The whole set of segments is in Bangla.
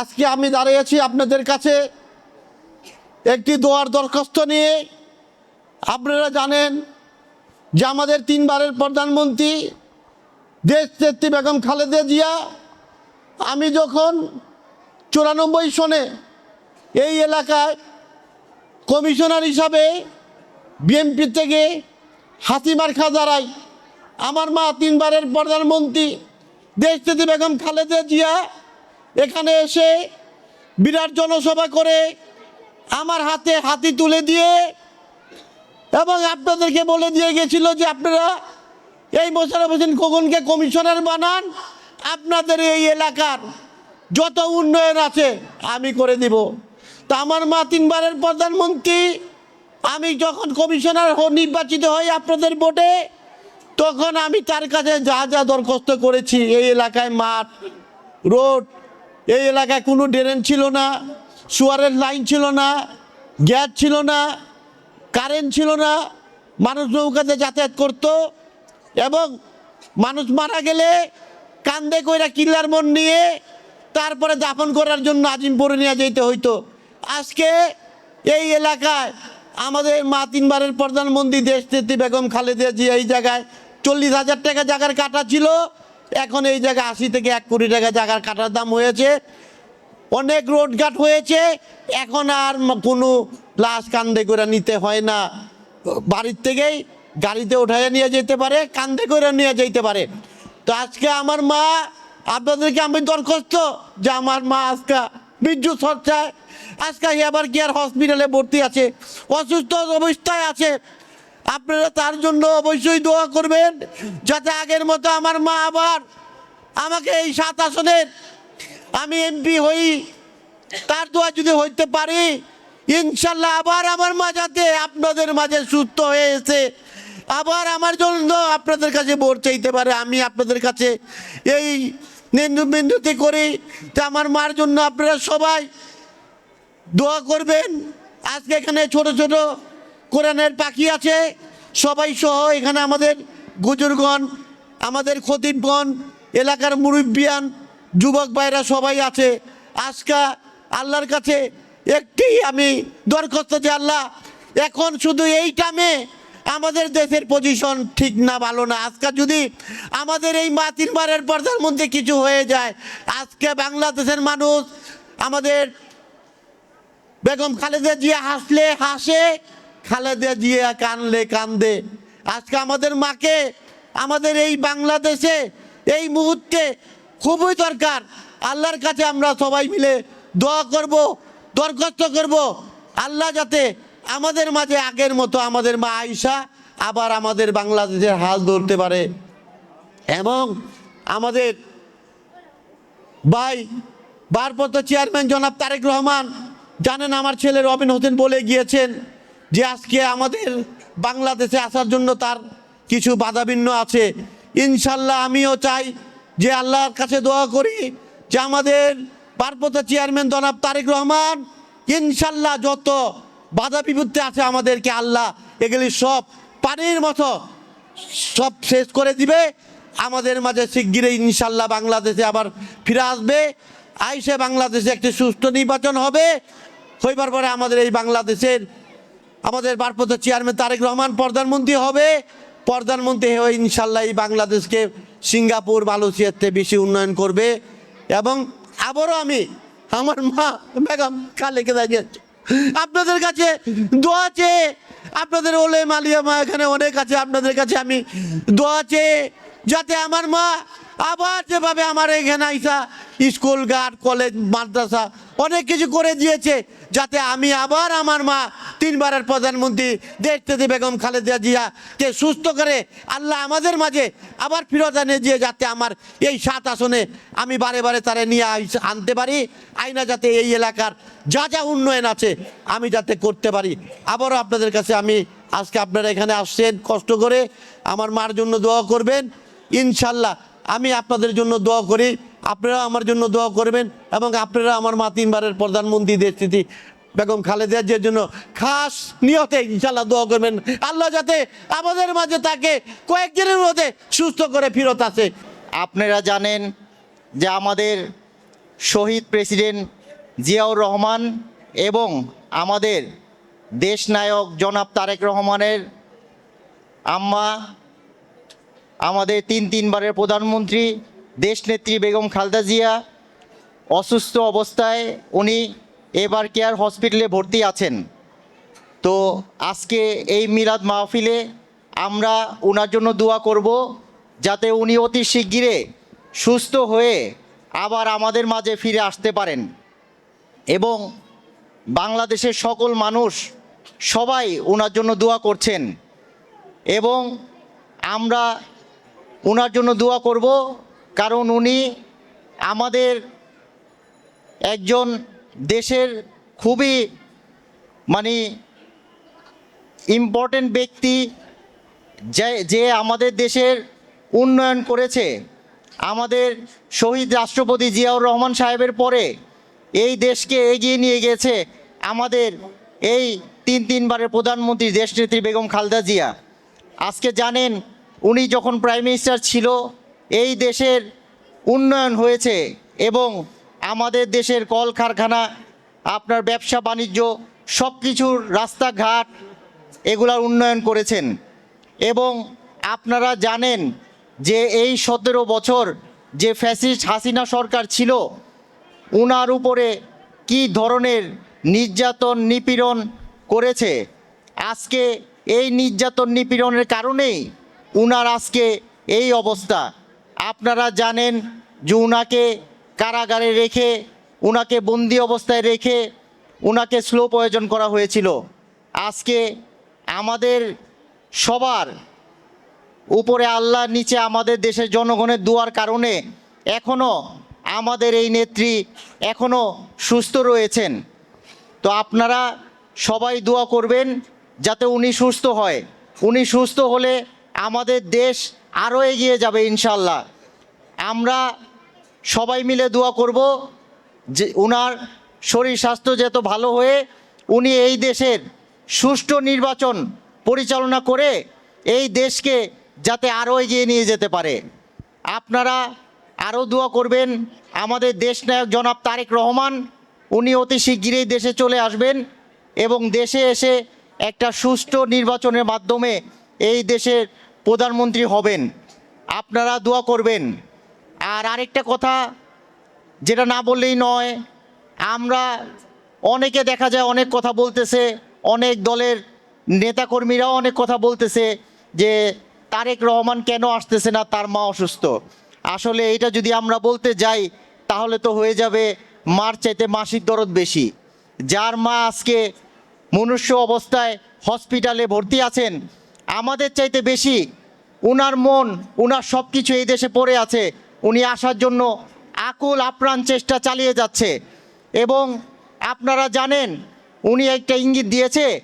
আজকে আমি দাঁড়িয়েছি আপনাদের কাছে একটি দোয়ার দরখাস্ত নিয়ে। আপনারা জানেন যে আমাদের তিনবারের প্রধানমন্ত্রী দেশ নেত্রী বেগম খালেদা জিয়া, আমি যখন চুরানব্বই সনে এই এলাকায় কমিশনার হিসাবে বিএনপি থেকে হাতিমার খা দাঁড়াই, আমার মা তিনবারের প্রধানমন্ত্রী দেশনেত্রী বেগম খালেদা জিয়া এখানে এসে বিরাট জনসভা করে আমার হাতে হাতি তুলে দিয়ে এবং আপনাদেরকে বলে দিয়ে গেছিল যে আপনারা এই মোশারফ হোসেন খোকনকে কমিশনার বানান, আপনাদের এই এলাকার যত উন্নয়ন আছে আমি করে দিব। তা আমার মা তিনবারের প্রধানমন্ত্রী, আমি যখন কমিশনার নির্বাচিত হই আপনাদের ভোটে, তখন আমি তার কাছে যা যা দরখাস্ত করেছি, এই এলাকায় মাঠ, রোড এই এলাকায় কোনো ড্রেন ছিল না, সুয়ারের লাইন ছিল না, গ্যাস ছিল না, কারেন্ট ছিল না, মানুষ নৌকাতে যাতায়াত করত এবং মানুষ মারা গেলে কান্দে কইরা কিল্লার মন নিয়ে তারপরে দাফন করার জন্য আজিমপুরে নিয়ে যেতে হইতো। আজকে এই এলাকায় আমাদের মা তিনবারের প্রধানমন্ত্রী দেশ নেত্রী বেগম খালেদা জিয়া এই জায়গায় চল্লিশ হাজার টাকা জায়গার কাটা ছিল। এখন এই জায়গায় আশি থেকে এক কোটি টাকা জায়গার কাটার দাম হয়েছে। অনেক রোডঘাট হয়েছে। এখন আর কোনো লাশ কান্দে করে নিতে হয় না। বাড়ির থেকেই গাড়িতে উঠাইয়া নিয়ে যেতে পারে, কান্দে করে নিয়ে যেতে পারে। তো আজকে আমার মা, আপনাদেরকে আমি দরখাস্ত যে আমার মা আজকে বিদ্যুৎ চর্চায় আজকে আবার কি আর হসপিটালে ভর্তি আছে? অসুস্থ অবস্থায় আছে। আপনারা তার জন্য অবশ্যই দোয়া করবেন, যাতে আগের মতো আমার মা আবার আমাকে এই সাত আসনের আমি এমপি হই। তার দোয়া যদি হইতে পারি, ইনশাল্লাহ আবার আমার মা যাতে আপনাদের মাঝে সুস্থ হয়ে এসে আবার আমার জন্য আপনাদের কাছে ভোট চাইতে পারে, আমি আপনাদের কাছে এই নিন্দু বিন্দুতে করি। তা আমার মার জন্য আপনারা সবাই দোয়া করবেন। আজকে এখানে ছোট ছোট কোরআনের পাখি আছে। সবাই সহ এখানে আমাদের গুজুরগণ, আমাদের খতিবগণ, এলাকার মুরব্বিয়ান, যুবক ভাইরা সবাই আছে। আজকা আল্লাহর কাছে একটি আমি দরখাস্ত যে আল্লাহ, এখন শুধু এই টামে আমাদের দেশের পজিশন ঠিক না, ভালো না। আজকে যদি আমাদের এই মা তিনবারের প্রধানমন্ত্রী কিছু হয়ে যায়, আজকে বাংলাদেশের মানুষ আমাদের বেগম খালেদা জিয়া হাসলে, হাসে খালেদা জিয়া কানলে কান্দে। আজকে আমাদের মাকে, আমাদের এই বাংলাদেশে এই মুহূর্তে খুবই দরকার। আল্লাহর কাছে আমরা সবাই মিলে দোয়া করব, দরখাস্ত করব। আল্লাহ যাতে আমাদের মাঝে আগের মতো আমাদের মা আয়সা আবার আমাদের বাংলাদেশের হাল ধরতে পারে। এবং আমাদের ভাই, ভারপ্রাপ্ত চেয়ারম্যান জনাব তারেক রহমান, জানেন আমার ছেলে রবিন হোসেন বলে গিয়েছেন যে আজকে আমাদের বাংলাদেশে আসার জন্য তার কিছু বাধাবিন্ন আছে। ইনশাল্লাহ আমিও চাই যে আল্লাহর কাছে দোয়া করি যে আমাদের পার্বত্য চেয়ারম্যান জনাব তারেক রহমান ইনশাল্লাহ যত বাধা বিপত্তি আছে আমাদেরকে আল্লাহ এগুলি সব পানির মতো সব শেষ করে দিবে। আমাদের মাঝে শিগগিরই ইনশাল্লাহ বাংলাদেশে আবার ফিরে আসবে। আইসে বাংলাদেশে একটি সুস্থ নির্বাচন হবে। হইবার পরে আমাদের এই বাংলাদেশের আমাদের ভারপ্রাপ্ত চেয়ারম্যান তারেক রহমান প্রধানমন্ত্রী হবে। প্রধানমন্ত্রী হয়ে ইনশাল্লাহ এই বাংলাদেশকে সিঙ্গাপুর, মালয়েশিয়ার থেকে বেশি উন্নয়ন করবে। এবং আবারও আমি আমার মা বেগম কালেকে দাঁড়িয়ে আপনাদের কাছে দোয়া চেয়ে আপনাদের ওলে মালিয়া মা এখানে অনেক আছে, আপনাদের কাছে আমি দোয়া চেয়ে যাতে আমার মা আবার যেভাবে আমার এখানে আইসা স্কুল গার্ড কলেজ, মাদ্রাসা অনেক কিছু করে দিয়েছে, যাতে আমি আবার আমার মা তিনবারের প্রধানমন্ত্রী দেশ থেকে বেগম খালেদা জিয়াকে সুস্থ করে আল্লাহ আমাদের মাঝে আবার ফিরত আনে দিয়ে যাতে আমার এই সাত আসনে আমি বারে বারে তারে নিয়ে আনতে পারি। আইনা যাতে এই এলাকার যা যা উন্নয়ন আছে আমি যাতে করতে পারি। আবারও আপনাদের কাছে আমি আজকে আপনারা এখানে আসছেন কষ্ট করে। আমার মার জন্য দোয়া করবেন। ইনশাল্লাহ আমি আপনাদের জন্য দোয়া করি। আপনারা আমার জন্য দোয়া করবেন এবং আপনারা আমার মা তিনবারের প্রধানমন্ত্রী দেশ স্থিতি বেগম খালেদা জিয়ার জন্য খাস নিয়তে ইনশাল্লাহ দোয়া করবেন। আল্লাহ যাতে আমাদের মাঝে তাকে কয়েকদিনের মধ্যে সুস্থ করে ফিরত আসে। আপনারা জানেন যে আমাদের শহীদ প্রেসিডেন্ট জিয়াউর রহমান এবং আমাদের দেশনায়ক জনাব তারেক রহমানের আম্মা, আমাদের তিন তিনবারের প্রধানমন্ত্রী দেশনেত্রী বেগম খালেদা জিয়া অসুস্থ অবস্থায় উনি এবার কেয়ার হসপিটালে ভর্তি আছেন? তো আজকে এই মিলাদ মাহফিলে আমরা ওনার জন্য দোয়া করব যাতে উনি অতি শিগগিরে সুস্থ হয়ে আবার আমাদের মাঝে ফিরে আসতে পারেন। এবং বাংলাদেশের সকল মানুষ সবাই ওনার জন্য দোয়া করছেন। এবং আমরা ওনার জন্য দোয়া করব কারণ উনি আমাদের একজন দেশের খুবই মানে ইম্পর্টেন্ট ব্যক্তি যে যে আমাদের দেশের উন্নয়ন করেছে, আমাদের শহীদ রাষ্ট্রপতি জিয়াউর রহমান সাহেবের পরে এই দেশকে এগিয়ে নিয়ে গেছে আমাদের এই তিন, তিনবারের প্রধানমন্ত্রী দেশনেত্রী বেগম খালদা জিয়া। আজকে জানেন, উনি যখন প্রাইম মিনিস্টার ছিল, এই দেশের উন্নয়ন হয়েছে এবং আমাদের দেশের কল কারখানা আপনার ব্যবসা, বাণিজ্য সব কিছুর রাস্তাঘাট এগুলার উন্নয়ন করেছেন। এবং আপনারা জানেন যে এই সতেরো বছর যে ফ্যাসিস্ট হাসিনা সরকার ছিল, উনার উপরে কি ধরনের নির্যাতন, নিপীড়ন করেছে? আজকে এই নির্যাতন, নিপীড়নের কারণেই উনার আজকে এই অবস্থা। আপনারা জানেন যে উনাকে কারাগারে রেখে, উনাকে বন্দি অবস্থায় রেখে, উনাকে স্লো প্রয়োজন করা হয়েছিল। আজকে আমাদের সবার উপরে আল্লাহ নিচে আমাদের দেশের জনগণের দুয়ার কারণে এখনও আমাদের এই নেত্রী এখনও সুস্থ রয়েছেন। তো আপনারা সবাই দোয়া করবেন যাতে উনি সুস্থ হয়। উনি সুস্থ হলে আমাদের দেশ আরও এগিয়ে যাবে ইনশাল্লাহ আমরা সবাই মিলে দোয়া করব যে ওনার শরীর স্বাস্থ্য যত ভালো হয়ে উনি এই দেশের সুষ্ঠু নির্বাচন পরিচালনা করে এই দেশকে যাতে আরও এগিয়ে নিয়ে যেতে পারে। আপনারা আরও দোয়া করবেন। আমাদের দেশনায়ক জনাব তারেক রহমান, উনি অতি শিগগিরই দেশে চলে আসবেন এবং দেশে এসে একটা সুষ্ঠু নির্বাচনের মাধ্যমে এই দেশের প্রধানমন্ত্রী হবেন। আপনারা দোয়া করবেন। আর আরেকটা কথা, যেটা না বললেই নয়, আমরা অনেকে দেখা যায় অনেক কথা বলতেছে, অনেক দলের নেতাকর্মীরাও অনেক কথা বলতেছে যে তারেক রহমান কেন আসতেছে না, তার মা অসুস্থ। আসলে এটা যদি আমরা বলতে যাই, তাহলে তো হয়ে যাবে মার চাইতে মাসির দরদ বেশি। যার মা আজকে মনুষ্য অবস্থায় হসপিটালে ভর্তি আছেন, আমাদের চাইতে বেশি উনার মন, উনার সব কিছু এই দেশে পড়ে আছে। উনি আসার জন্য আকুল, আপ্রাণ চেষ্টা চালিয়ে যাচ্ছে। এবং আপনারা জানেন, উনি একটা ইঙ্গিত দিয়েছে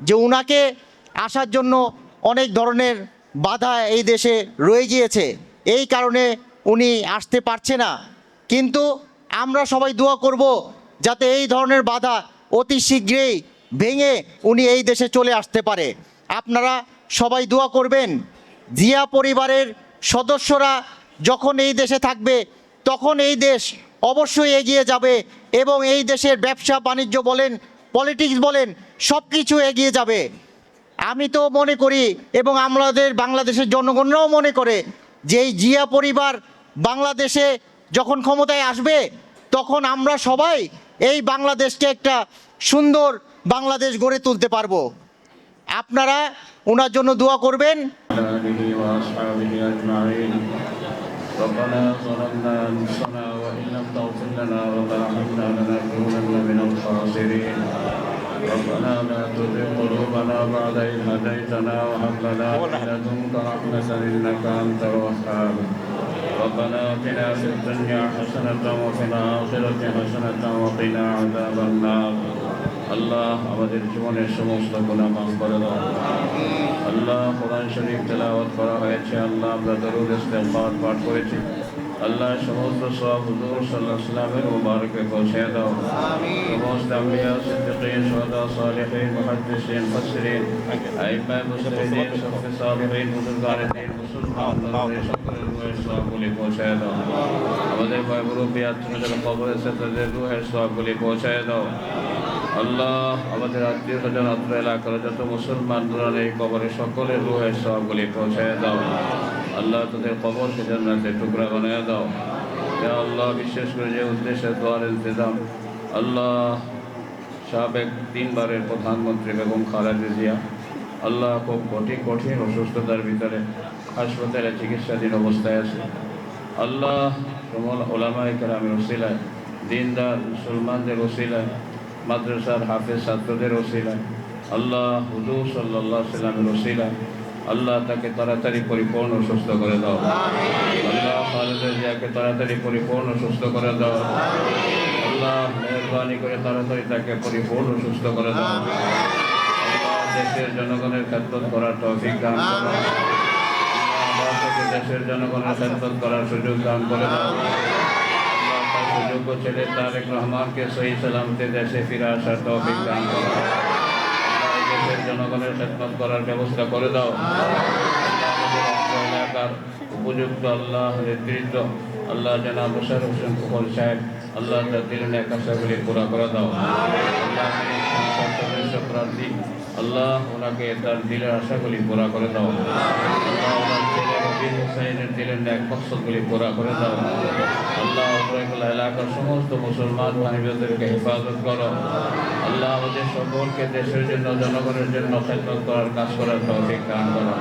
যে উনাকে আসার জন্য অনেক ধরনের বাধা এই দেশে রয়ে গিয়েছে। এই কারণে উনি আসতে পারছে না। কিন্তু আমরা সবাই দোয়া করব যাতে এই ধরনের বাধা অতি শীঘ্রই ভেঙে উনি এই দেশে চলে আসতে পারে। আপনারা সবাই দোয়া করবেন। জিয়া পরিবারের সদস্যরা যখন এই দেশে থাকবে, তখন এই দেশ অবশ্যই এগিয়ে যাবে এবং এই দেশের ব্যবসা বাণিজ্য বলেন পলিটিক্স বলেন সব কিছু এগিয়ে যাবে। আমি তো মনে করি এবং আমাদের বাংলাদেশের জনগণরাও মনে করে যে এই জিয়া পরিবার বাংলাদেশে যখন ক্ষমতায় আসবে, তখন আমরা সবাই এই বাংলাদেশকে একটা সুন্দর বাংলাদেশ গড়ে তুলতে পারব। আপনারা ওনার জন্য দোয়া করবেন। ربنا ظلمنا أنفسنا وإن لم تغفر لنا وترحمنا لنكونن من الخاسرين ربنا لا تزغ قلوبنا بعد إذ هديتنا وهب لنا من لدنك رحمة إنك أنت الوهاب ربنا آتنا في الدنيا حسنة وفي الآخرة حسنة وقنا عذاب النار আল্লাহ আমাদের জীবনের সমস্ত গুণা মাফ করে দাও আল্লাহ কোরআন শরীফ তেলাওয়াত করা হয়েছে আল্লাহ আমরা দরুদ ইস্তেগফার পাঠ করেছি আল্লাহ সমস্ত সব হুজুর সাল্লাহ সাল্লামের মুবারকে পৌঁছে দাও সমস্ত আম্বিয়া সিদ্দিকিন শুহাদা সালিহিন মুহাদ্দিসিন মুফাসসিরিন আইম্মা মুজতাহিদিন শফি সালিহিন বুজুর্গান দ্বীন মুসলমান নবী সকলের রূহের সওয়াবগুলি পৌঁছে দাও আমাদের ভাই মুরব্বী আত্মীয়দের কবরে আছে তাদের রূহের সওয়াবগুলি পৌঁছে দাও আল্লাহ, আমাদের আত্মীয় স্বজন অত্র এলাকার যত মুসলমান এই কবরে সকলের রুহের সবগুলি পৌঁছে দাও। আল্লাহ, তোদের কবরকে জান্নাতের টুকরা বানিয়ে দাও। আল্লাহ, বিশেষ করে যে উদ্দেশ্যে দোয়ার ইন্তজাম। আল্লাহ, সাবেক তিনবারের প্রধানমন্ত্রী বেগম খালেদা জিয়া, আল্লাহ খুব কঠিন কঠিন অসুস্থতার ভিতরে হাসপাতালে চিকিৎসাধীন অবস্থায় আছে। আল্লাহ ওলামাই কেরামের ওসিলায়, দিনদার মুসলমানদের ওসিলায় মাদ্রাসার হাফেজ ছাত্রদের ওসিলায় আল্লাহ হুজুর সাল্লাহ সাল্লামের ওসিলায় আল্লাহ তাকে তাড়াতাড়ি পরিপূর্ণ সুস্থ করে দাও। আল্লাহ খালেদা জিয়াকে তাড়াতাড়ি পরিপূর্ণ সুস্থ করে দাও। আল্লাহ মেহরবানি করে তাড়াতাড়ি তাকে পরিপূর্ণ সুস্থ করে দাও। দেশের জনগণের খেদমত করার তৌফিক দান করো। দেশের জনগণের খেদমত করার সুযোগ দান করে দাও। তার সুযোগ্য ছেলে তারেক রহমানকে সহি সালামতে দেশে ফিরে আসার তৌফিক দান করো দেশের জনগণের খেদমত করার ব্যবস্থা করে দাও এলাকার উপযুক্ত আল্লাহ নেতৃত্ব আল্লাহ জনাব বসার হোসেন কুমল সাহেব আল্লাহ এক আশাগুলি পুরা করে দাও আল্লাহ প্রার্থী আল্লাহ ওনাকে তার দিলের আশাগুলি পুরা করে দাও আল্লাহ রবিন হুসাইনের দিলের এক মকসদগুলি পুরা করে দাও। আল্লাহ এলাকার সমস্ত মুসলমান ভাইদেরকে হেফাজত করো। আল্লাহ আমাদের সকলকে দেশের জন্য, জনগণের জন্য খেদমত করার কাজ করার তৌফিক দান করো।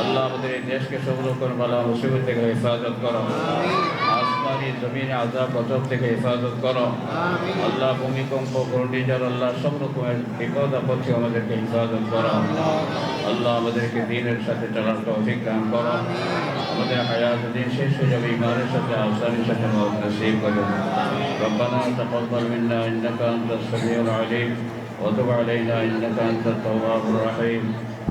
আল্লাহ আমাদের এই দেশকে সংরক্ষণ ভালো মুসিবত থেকে হেফাজত করো। আসমানি জমিনে আজাব গজব থেকে হেফাজত করো আল্লাহ ভূমিকম্প ঘূর্ণিঝড় আল্লাহ সব রকমের বিপদ আপদ থেকে আমাদেরকে হেফাজত করো আল্লাহ আমাদেরকে দিনের সাথে চলার তৌফিক দান করো আমাদের হায়াত দিন শেষ হয়ে যাবে ইমানের সাথে আসানির সাথে মত নসিব করো ربنا تقبل منا انك انت السميع العليم وتب علينا انك انت التواب الرحيم